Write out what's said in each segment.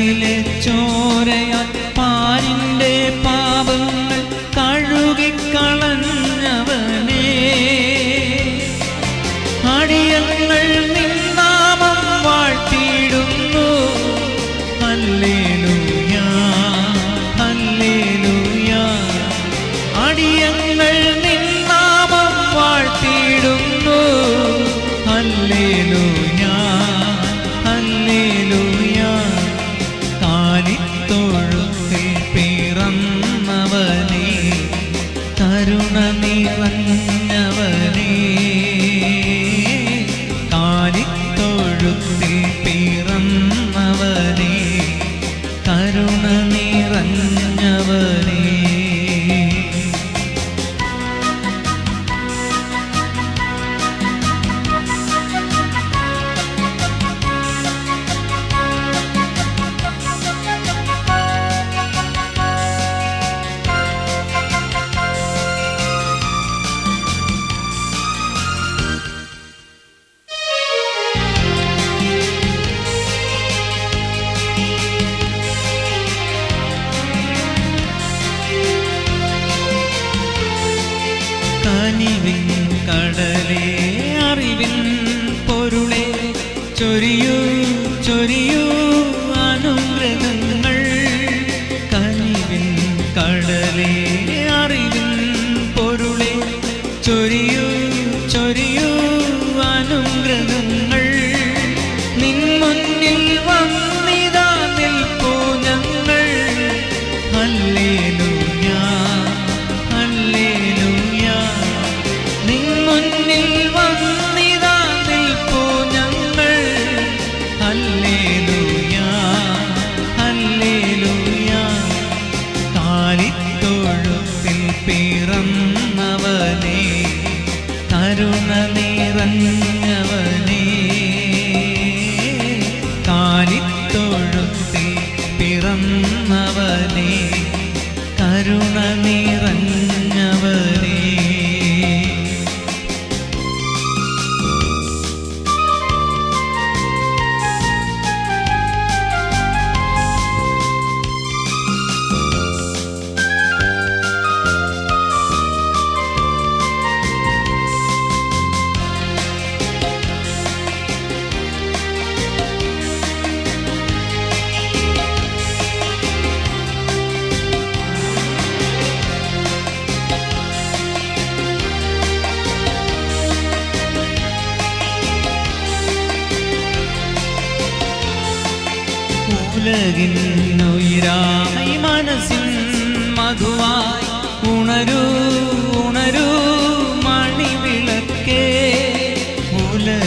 കടലിലെ ചോരയായി നിറഞ്ഞവൻ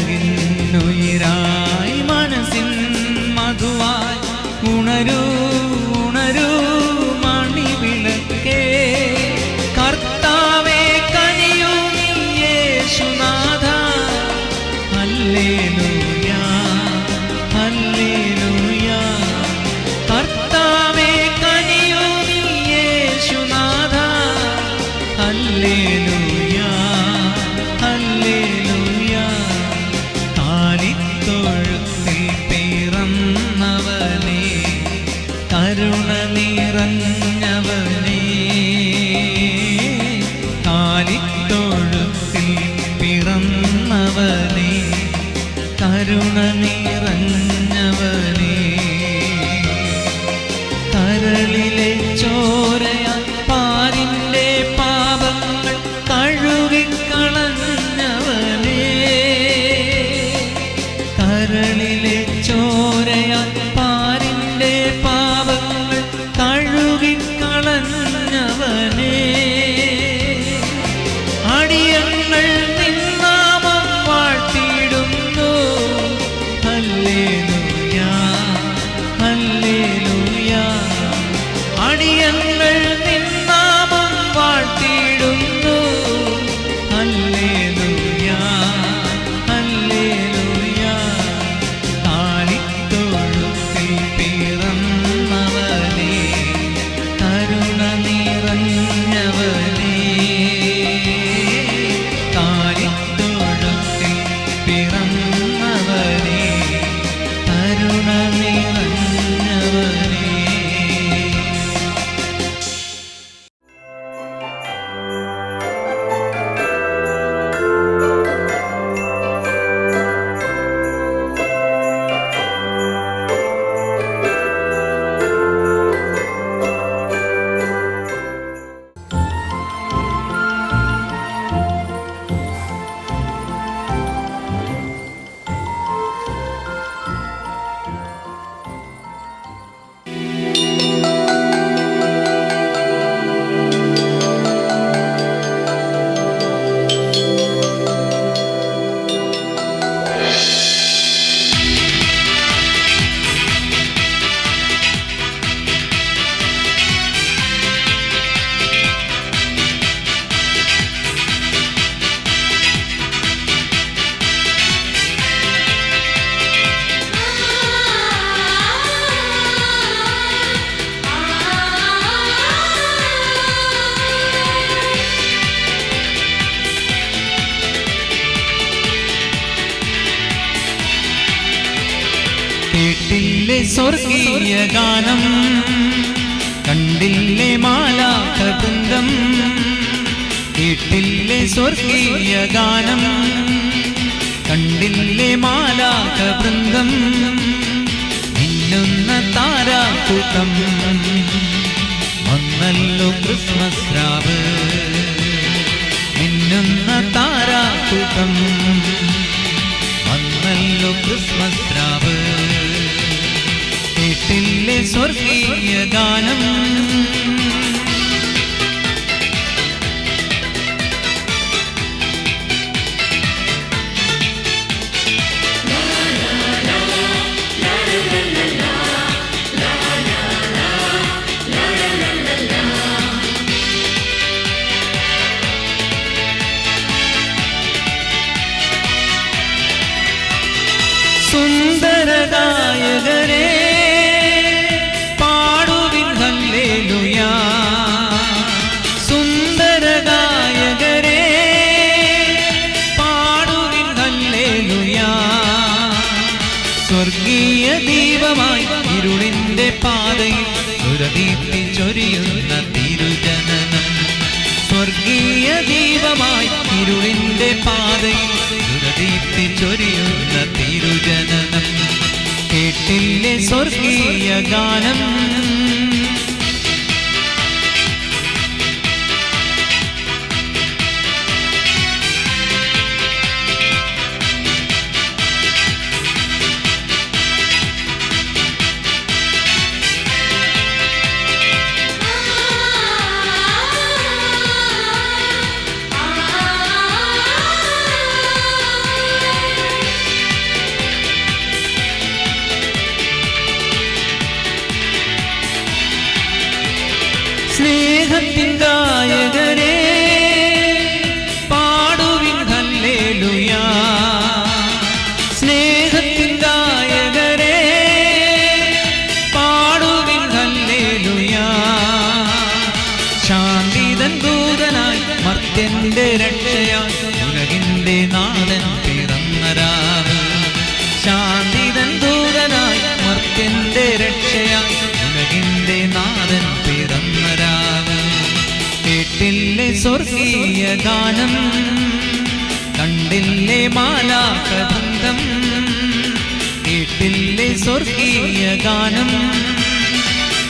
ഉലകിന്നുയിരായി മനസ്സിൻ മധുവായി ഉണരൂ. സ്വർഗീയ ഗാനം. കണ്ടില്ലേ മാലാക വൃന്ദം മിന്നുന്ന താരാക്കൂട്ടം. വന്നല്ലോ ക്രിസ്മസ് രാവ് മിന്നുന്ന താരാക്കൂട്ടം. വന്നല്ലോ ക്രിസ്മസ് രാവ് കേട്ടില്ലേ സ്വർഗീയ ഗാനം? സുന്ദരദായകരെ പാടുവിൻ പാടുവിൻ സ്വർഗീയ ദീപമായി ഇരുളിന്റെ പാതയിൽ സുരദീപ്തി ചൊരിയുന്ന തിരുജനനം. സ്വർഗീയ ദീപമായി സ്വർഗീയ ഗാനം. സ്വർഗീയ ഗാനം. കണ്ടില്ലേ മാലാകബന്ധം കേട്ടില്ലേ സ്വർഗീയ ഗാനം?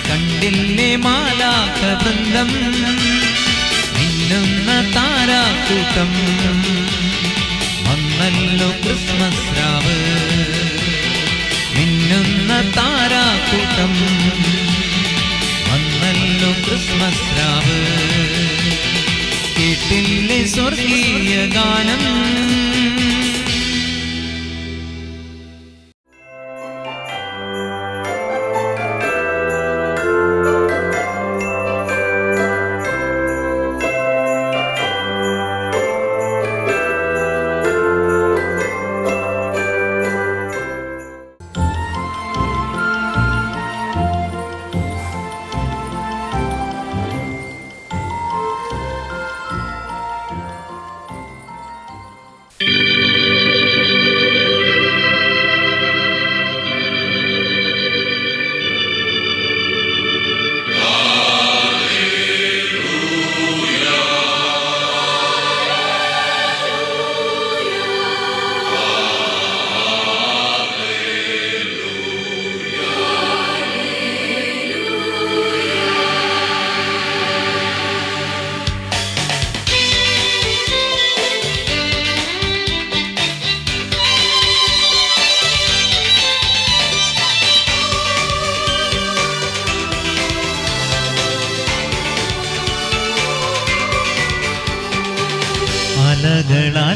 കണ്ടില്ലേ മാലാകബന്ധം മിന്നുന്ന താരാക്കൂട്ടം. വന്നല്ലോ ക്രിസ്മസ് രാവ് മിന്നുന്ന താരാക്കൂട്ടം. വന്നല്ലോ ക്രിസ്മസ് രാവ് സ്വർഗീയ ഗാനം.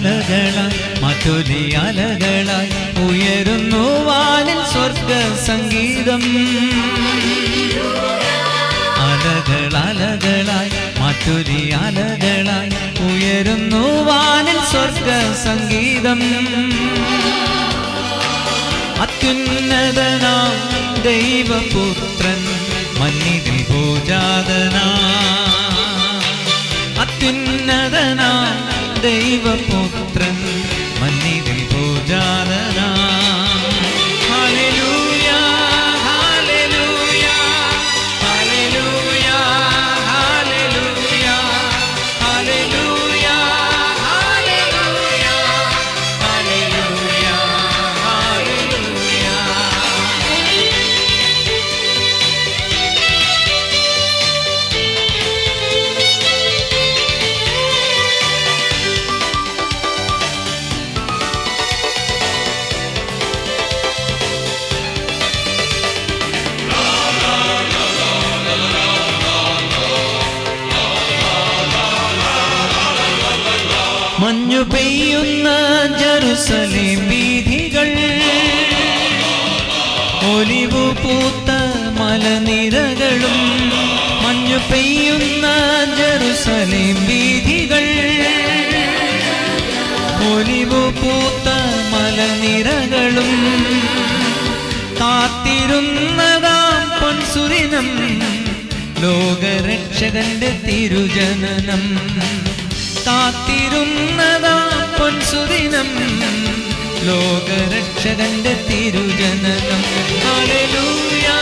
അലകളായി മധുലി അലകളായി ഉയരുന്നു വാനിൽ സ്വർഗ സംഗീതം. അലകൾ അലകളായി മധുലി അലകളായി ഉയരുന്നു വാനിൽ സ്വർഗ സംഗീതം. അത്യുന്നതനാം ദൈവപുത്രൻ മന്നിതിൽ പൂജാതനാ അത്യുന്നതനാം ദൈവപുത്രൻ മന്നിതിൽ ഭോജാതനാ ഒലിവു പൂത്ത മലനിരകളും മഞ്ഞു പെയ്യുന്ന ജറുസലേം വീതികൾ ഒലിവു പൂത്ത മലനിരകളും കാത്തിരുന്നതാം പൊൻസുരിനം ലോകരക്ഷകന്റെ തിരുജനനം. കാത്തിരുന്നതാം പൊൻസുരിനം ലോകരക്ഷകന്റെ തിരുജനകം ഹല്ലേലൂയാ.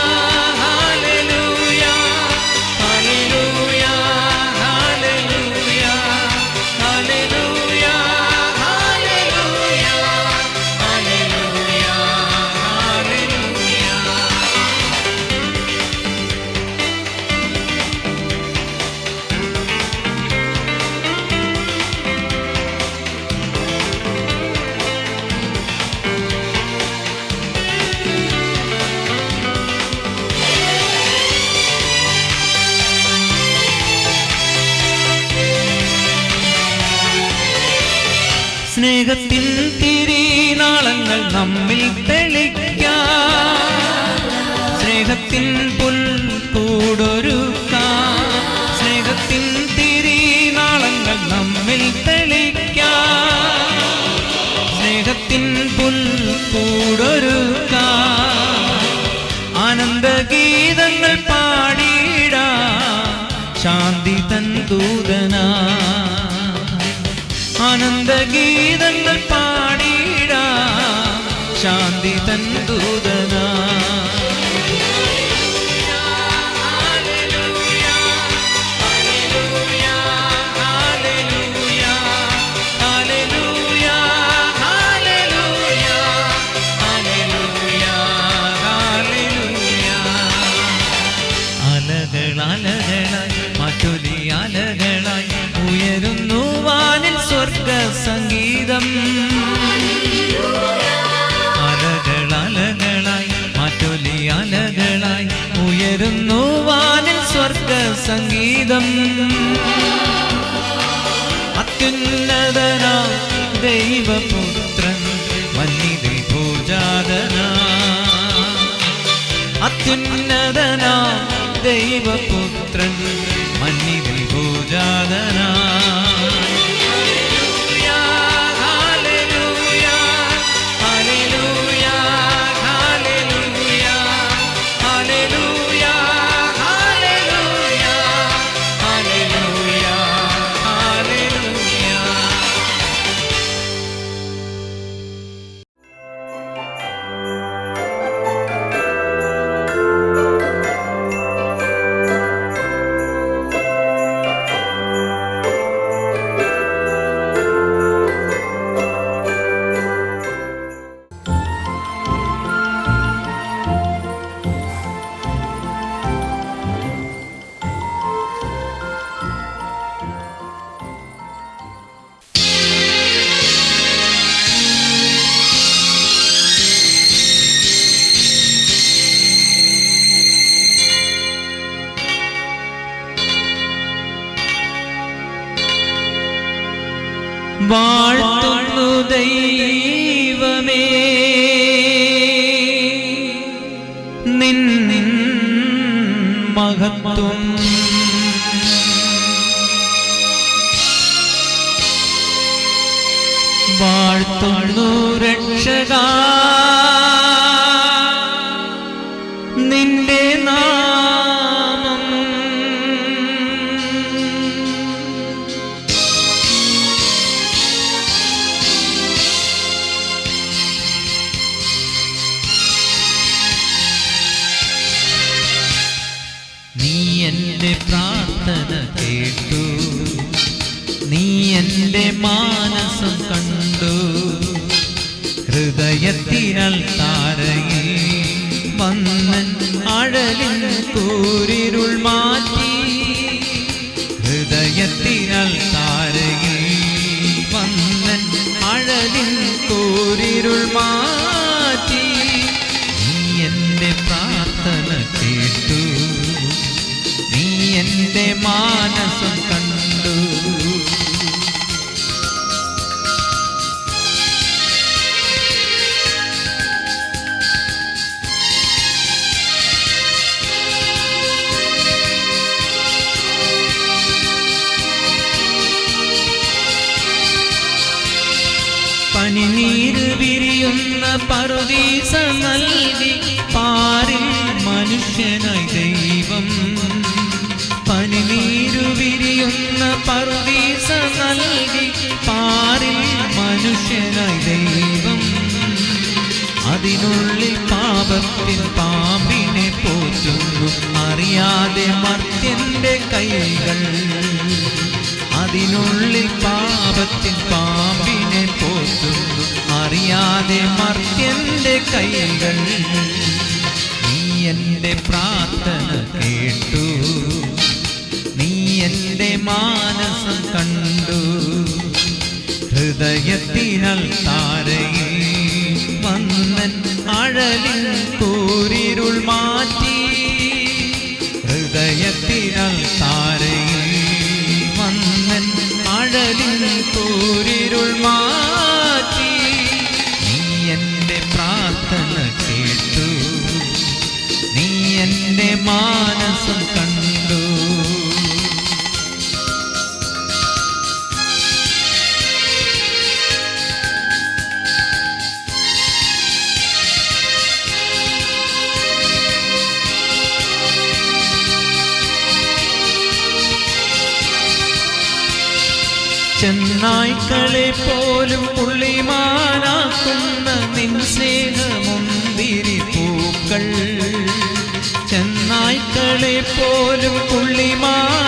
ശാന്തി ആനന്ദ ഗീതങ്ങൾ പാടിയിടാം. ശാന്തി തന്തൂതനാ സ്വർഗ സംഗീതം. അത്യുന്നതന ദൈവപുത്രൻ മന്നിതി പൂജാതന. അത്യുന്നതന ദൈവപുത്രൻ മന്നിതി പൂജാതനാ. നിന്റെ മാനസം കണ്ടു. പനിനീര് വിരിയുന്ന പറുദീസ നൽകി പാറി മനുഷ്യനായി ദൈവം വിരിയുന്ന നൽകി പാറിൽ മനുഷ്യനായി ദൈവം. അതിനുള്ളിൽ പാപത്തിൻ പാമ്പിനെ പോറ്റുന്നു. അറിയാതെ മർത്യന്റെ കൈകൾ. അതിനുള്ളിൽ പാപത്തിൻ പാമ്പിനെ പോറ്റുന്നു. അറിയാതെ മർത്യന്റെ കൈകൾ. നീ എന്റെ പ്രാർത്ഥന കേട്ടു. നീ എന്റെ മാനസം കണ്ടു. ഹൃദയത്തിനൽ താരയിൽ വന്നൻ അഴലിൽ കൂരിരുൾ മാറ്റി. ഹൃദയത്തിനൽ താരയിൽ വന്നൻ അഴലിൽ കൂരിരുൾ മാറ്റി. നീ എന്റെ പ്രാർത്ഥന കേട്ടു. നീ എന്റെ മാനസം പോലും പുള്ളിമാനാക്കുന്ന നിൻ സ്നേഹമുന്തിരി പൂക്കൾ. ചെന്നായ്ക്കളെ പോലും പുള്ളിമാനാക്കുന്ന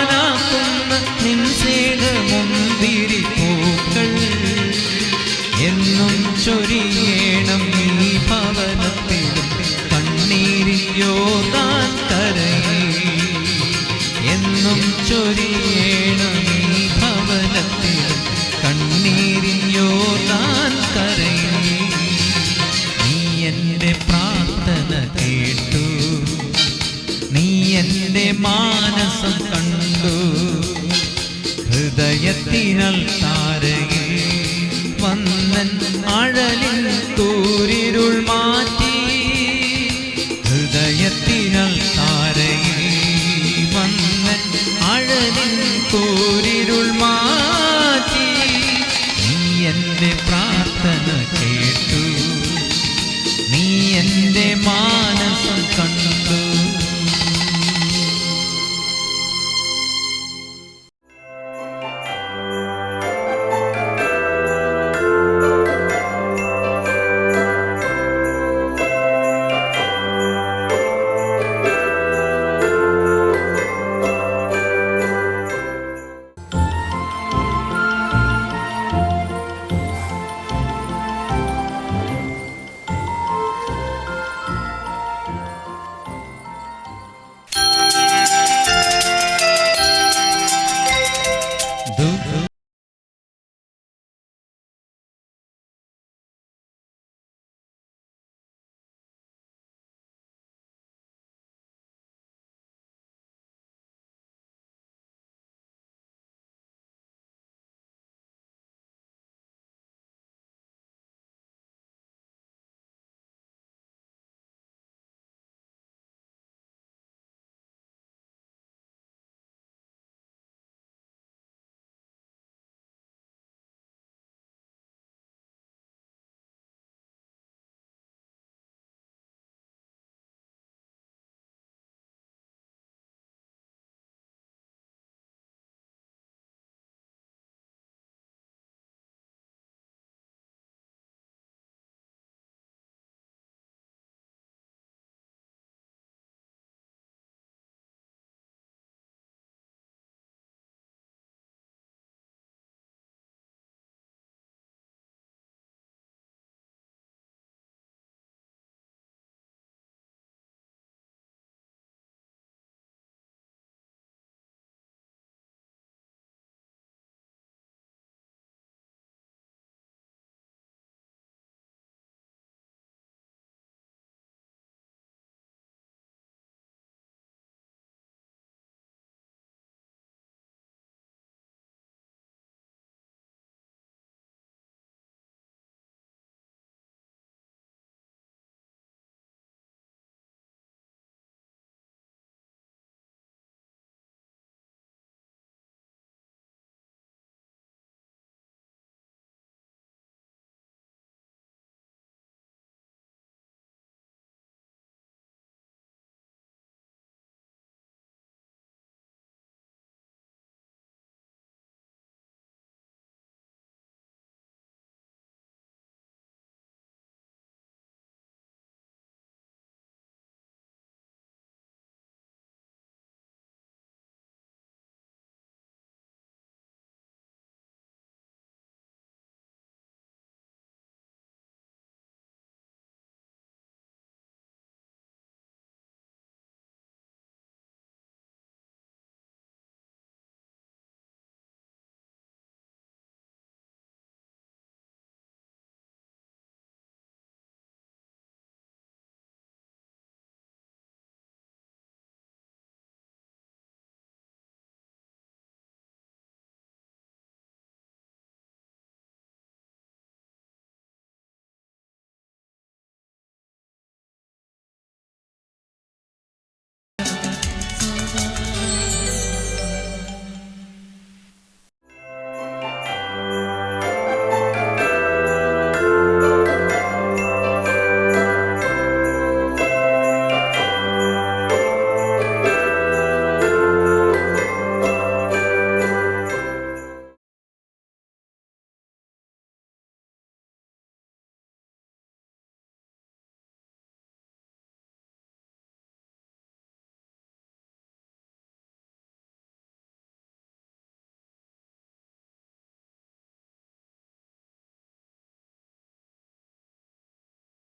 മാനസം കണ്ടു. ഹൃദയത്തിനൽ